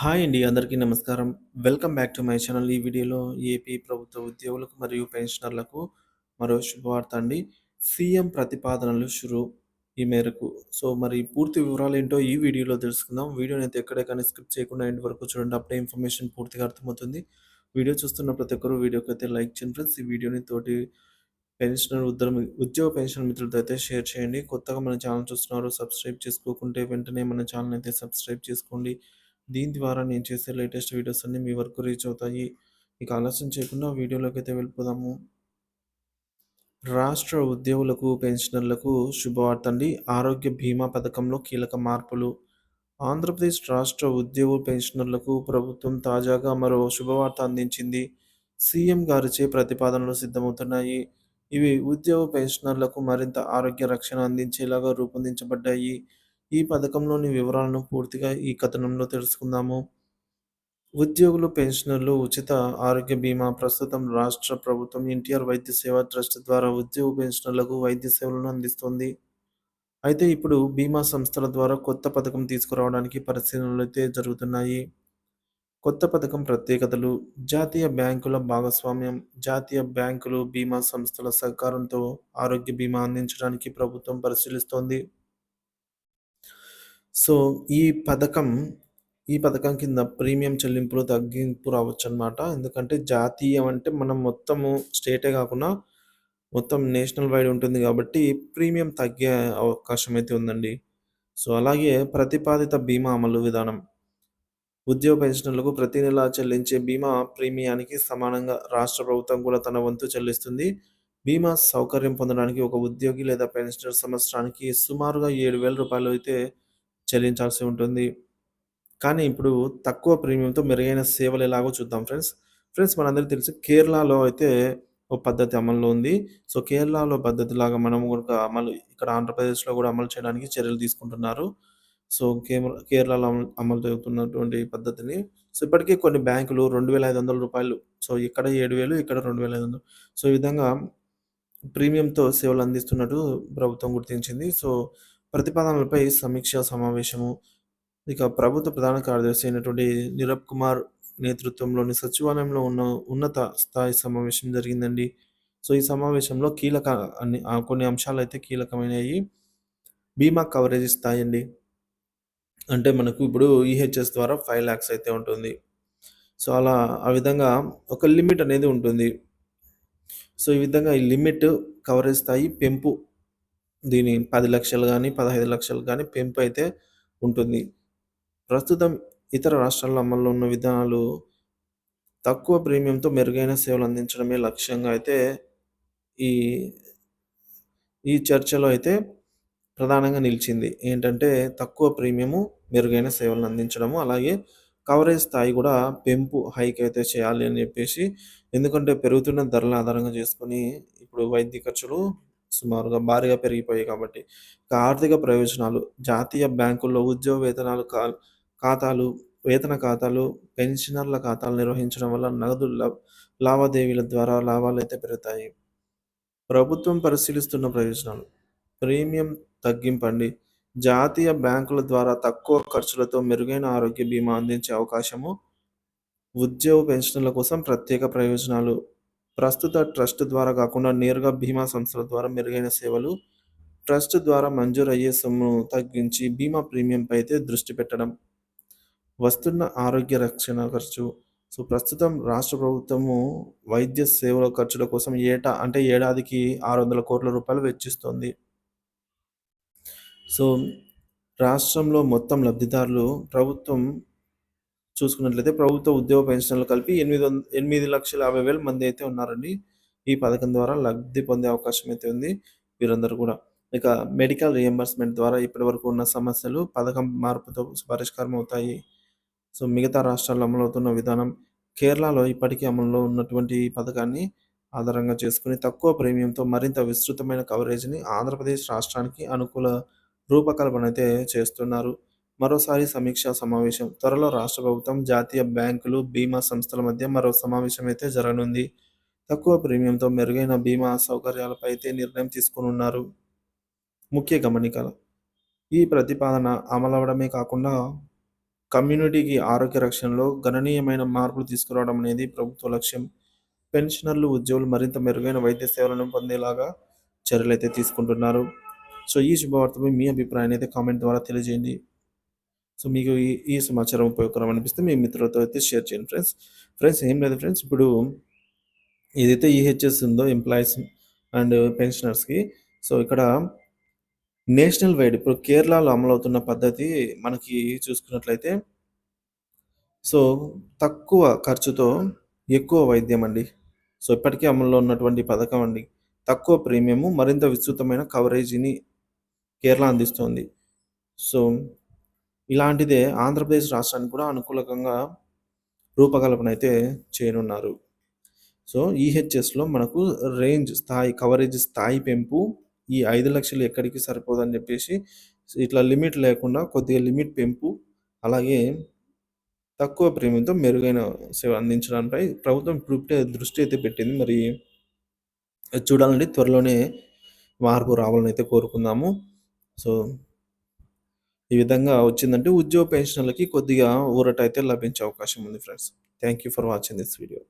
Hi అండి. అందరికీ నమస్కారం. Welcome back to my channel. ఈ వీడియోలో ఏపీ ప్రభుత్వ ఉద్యోగులకు మరియు పెన్షనర్లకు మరో శుభవార్త అండి. సీఎం ప్రతిపాదనలు షురు ఈ మేరకు. సో, మరి పూర్తి వివరాలు ఏంటో ఈ వీడియోలో తెలుసుకుందాం. వీడియోని అయితే కానీ స్కిప్ చేయకుండా ఎండ్ వరకు చూడండి. అప్పుడే ఇన్ఫర్మేషన్ పూర్తిగా అర్థమవుతుంది. వీడియో చూస్తున్న ప్రతి ఒక్కరు అయితే లైక్ చేయండి ఫ్రెండ్స్. ఈ వీడియోని తోటి పెన్షనర్ ఉద్దరం ఉద్యోగ పెన్షన్ మిత్రులతో అయితే షేర్ చేయండి. కొత్తగా మన ఛానల్ చూస్తున్నారు సబ్స్క్రైబ్ చేసుకోకుంటే వెంటనే మన ఛానల్ అయితే సబ్స్క్రైబ్ చేసుకోండి. దీని ద్వారా నేను చేసే లేటెస్ట్ వీడియోస్ అన్నీ మీ వరకు రీచ్ అవుతాయి. ఇక ఆలస్యం చేయకుండా వీడియోలోకైతే వెళ్ళిపోదాము. రాష్ట్ర ఉద్యోగులకు, పెన్షనర్లకు శుభవార్త అండి. ఆరోగ్య బీమా పథకంలో కీలక మార్పులు. ఆంధ్రప్రదేశ్ రాష్ట్ర ఉద్యోగ పెన్షనర్లకు ప్రభుత్వం తాజాగా మరో శుభవార్త అందించింది. సీఎం గారిచే ప్రతిపాదనలు సిద్ధమవుతున్నాయి. ఇవి ఉద్యోగ పెన్షనర్లకు మరింత ఆరోగ్య రక్షణ అందించేలాగా రూపొందించబడ్డాయి. ఈ పథకంలోని వివరాలను పూర్తిగా ఈ కథనంలో తెలుసుకుందాము. ఉద్యోగులు, పెన్షనర్లు ఉచిత ఆరోగ్య బీమా ప్రస్తుతం రాష్ట్ర ప్రభుత్వం ఎన్టీఆర్ వైద్య సేవ ట్రస్ట్ ద్వారా ఉద్యోగ పెన్షనర్లకు వైద్య సేవలను అందిస్తుంది అయితే ఇప్పుడు బీమా సంస్థల ద్వారా కొత్త పథకం తీసుకురావడానికి పరిశీలనలైతే జరుగుతున్నాయి. కొత్త పథకం ప్రత్యేకతలు జాతీయ బ్యాంకుల భాగస్వామ్యం జాతీయ బ్యాంకులు, బీమా సంస్థల సహకారంతో ఆరోగ్య బీమా అందించడానికి ప్రభుత్వం పరిశీలిస్తోంది. సో, ఈ పథకం ఈ పథకం కింద ప్రీమియం చెల్లింపులు తగ్గింపు రావచ్చనమాట. ఎందుకంటే జాతీయం అంటే మనం మొత్తము స్టేటే కాకుండా మొత్తం నేషనల్ వైడ్ ఉంటుంది కాబట్టి ప్రీమియం తగ్గే అవకాశం అయితే ఉందండి. సో, అలాగే ప్రతిపాదిత బీమా అమలు విధానం. ఉద్యోగ పెన్షనర్లకు ప్రతి నెలా చెల్లించే బీమా ప్రీమియానికి సమానంగా రాష్ట్ర ప్రభుత్వం కూడా తన వంతు చెల్లిస్తుంది. బీమా సౌకర్యం పొందడానికి ఒక ఉద్యోగి లేదా పెన్షనర్ సంవత్సరానికి సుమారుగా ఏడు వేల రూపాయలు అయితే చెల్లించాల్సి ఉంటుంది. కానీ ఇప్పుడు తక్కువ ప్రీమియంతో మెరుగైన సేవలు ఎలాగో చూద్దాం ఫ్రెండ్స్. ఫ్రెండ్స్ మనందరికీ తెలుసు కేరళలో అయితే ఒక పద్ధతి అమల్లో ఉంది. సో, కేరళలో పద్ధతిలాగా మనం కూడా అమలు ఇక్కడ ఆంధ్రప్రదేశ్‌లో కూడా అమలు చేయడానికి చర్యలు తీసుకుంటున్నారు. సో, కేరళలో అమలు అమలు జరుగుతున్నటువంటి పద్ధతిని సో, ఇప్పటికే కొన్ని బ్యాంకులు రెండు వేల ఐదు వందల రూపాయలు సో, ఇక్కడ ఏడు వేలు ఇక్కడ 2,500 సో, ఈ విధంగా ప్రీమియంతో సేవలు అందిస్తున్నట్టు ప్రభుత్వం గుర్తించింది. సో, ప్రతిపాదనలపై సమీక్ష సమావేశము. ఇక ప్రభుత్వ ప్రధాన కార్యదర్శి అయినటువంటి నీరబ్ కుమార్ నేతృత్వంలోని సచివాలయంలో ఉన్న ఉన్నత స్థాయి సమావేశం జరిగిందండి. సో, ఈ సమావేశంలో కీలక అన్ని కొన్ని అంశాలు అయితే కీలకమైనవి బీమా కవరేజ్ స్థాయి అండి. అంటే మనకు ఇప్పుడు ఈహెచ్ఎస్ ద్వారా 5,00,000 అయితే ఉంటుంది. సో, అలా ఆ విధంగా ఒక లిమిట్ అనేది ఉంటుంది. సో, ఈ విధంగా ఈ లిమిట్ కవరేజ్ స్థాయి పెంపు దీని పది లక్షలు కానీ పదహైదు లక్షలు కానీ పెంపు అయితే ఉంటుంది. ప్రస్తుతం ఇతర రాష్ట్రాల్లో అమల్లో ఉన్న విధానాలు తక్కువ ప్రీమియంతో మెరుగైన సేవలు అందించడమే లక్ష్యంగా అయితే ఈ ఈ చర్చలో అయితే ప్రధానంగా నిలిచింది. ఏంటంటే తక్కువ ప్రీమియము, మెరుగైన సేవలను అందించడము. అలాగే కవరేజ్ స్థాయి కూడా పెంపు హైక్ అయితే చేయాలి అని చెప్పేసి ఎందుకంటే పెరుగుతున్న ధరల ఆధారంగా చేసుకొని ఇప్పుడు వైద్య ఖర్చులు సుమారుగా భారీగా పెరిగిపోయాయి కాబట్టి. ఇక ఆర్థిక ప్రయోజనాలు జాతీయ బ్యాంకుల్లో ఉద్యోగ వేతనాలు కా ఖాతాలు, వేతన ఖాతాలు, పెన్షనర్ల ఖాతాలు నిర్వహించడం వల్ల నగదు లావాదేవీల ద్వారా లాభాలు అయితే పెరుగుతాయి. ప్రభుత్వం పరిశీలిస్తున్న ప్రయోజనాలు. ప్రీమియం తగ్గింపండి. జాతీయ బ్యాంకుల ద్వారా తక్కువ ఖర్చులతో మెరుగైన ఆరోగ్య బీమా అందించే అవకాశము. ఉద్యోగ పెన్షన్ల కోసం ప్రత్యేక ప్రయోజనాలు. ప్రస్తుత ట్రస్ట్ ద్వారా కాకుండా నేరుగా బీమా సంస్థల ద్వారా మెరుగైన సేవలు. ట్రస్ట్ ద్వారా మంజూరయ్యే సొమ్మును తగ్గించి బీమా ప్రీమియంపై అయితే దృష్టి పెట్టడం. వస్తున్న ఆరోగ్య రక్షణ ఖర్చు. సో, ప్రస్తుతం రాష్ట్ర ప్రభుత్వము వైద్య సేవల ఖర్చుల కోసం ఏటా అంటే ఏడాదికి ఆరు వందల కోట్ల రూపాయలు వెచ్చిస్తోంది. సో, రాష్ట్రంలో మొత్తం లబ్ధిదారులు ప్రభుత్వం చూసుకున్నట్లయితే ప్రభుత్వ ఉద్యోగ పెన్షన్లు కలిపి ఎనిమిది వందలు ఎనిమిది లక్షల యాభై వేల మంది అయితే ఉన్నారండి. ఈ పథకం ద్వారా లబ్ధి పొందే అవకాశం అయితే ఉంది వీరందరూ కూడా. ఇక మెడికల్ రియంబర్స్‌మెంట్ ద్వారా ఇప్పటివరకు ఉన్న సమస్యలు పథకం మార్పుతో పరిష్కారం అవుతాయి. సో, మిగతా రాష్ట్రాల్లో అమలవుతున్న విధానం కేరళలో ఇప్పటికే అమలులో ఉన్నటువంటి ఈ పథకాన్ని ఆధారంగా చేసుకుని తక్కువ ప్రీమియంతో మరింత విస్తృతమైన కవరేజ్‌ని ఆంధ్రప్రదేశ్ రాష్ట్రానికి అనుకూల రూపకల్పన అయితే చేస్తున్నారు. మరోసారి సమీక్షా సమావేశం త్వరలో రాష్ట్ర ప్రభుత్వం, జాతీయ బ్యాంకులు, బీమా సంస్థల మధ్య మరో సమావేశం అయితే జరగనుంది. తక్కువ ప్రీమియంతో మెరుగైన బీమా సౌకర్యాలపై అయితే నిర్ణయం తీసుకునున్నారు ముఖ్య గమనికలు ఈ ప్రతిపాదన అమలవడమే కాకుండా కమ్యూనిటీకి ఆరోగ్య రక్షణలో గణనీయమైన మార్పులు తీసుకురావడం అనేది ప్రభుత్వ లక్ష్యం. పెన్షనర్లు, ఉద్యోగులు మరింత మెరుగైన వైద్య సేవలను పొందేలాగా చర్యలైతే తీసుకుంటున్నారు. సో, ఈ శుభవార్తపై మీ అభిప్రాయాన్నయితే కామెంట్ ద్వారా తెలియజేయండి. సో, మీకు ఈ ఈ సమాచారం ఉపయోగకరం అనిపిస్తే మీ మిత్రులతో అయితే షేర్ చేయండి ఫ్రెండ్స్. ఫ్రెండ్స్ ఏం లేదు ఫ్రెండ్స్ ఇప్పుడు ఏదైతే ఈహెచ్ఎస్ ఉందో ఎంప్లాయీస్ అండ్ పెన్షనర్స్‌కి సో, ఇక్కడ నేషనల్ వైడ్ ఇప్పుడు కేరళలో అమలవుతున్న పద్ధతి మనకి చూసుకున్నట్లయితే సో, తక్కువ ఖర్చుతో ఎక్కువ వైద్యం అండి. సో, ఇప్పటికే అమల్లో ఉన్నటువంటి పథకం అండి. తక్కువ ప్రీమియము మరింత విస్తృతమైన కవరేజీని కేరళ అందిస్తోంది. సో, ఇలాంటిదే ఆంధ్రప్రదేశ్ రాష్ట్రానికి కూడా అనుకూలకంగా రూపకల్పన అయితే చేయనున్నారు. సో, ఈహెచ్ఎస్‌లో మనకు రేంజ్ స్థాయి కవరేజ్ స్థాయి పెంపు ఈ ఐదు లక్షలు ఎక్కడికి సరిపోదని చెప్పేసి ఇట్లా లిమిట్ లేకుండా కొద్దిగా లిమిట్ పెంపు అలాగే తక్కువ ప్రేమితో మెరుగైన సేవ అందించడంపై ప్రభుత్వం ఇప్పుడు దృష్టి అయితే పెట్టింది. మరి చూడాలండి త్వరలోనే మార్పు రావాలని అయితే కోరుకుందాము. సో, ఈ విధంగా వచ్చిందంటే ఉద్యోగ పెన్షన్లకి కొద్దిగా ఊరట అయితే లభించే అవకాశం ఉంది friends. Thank you for watching this video.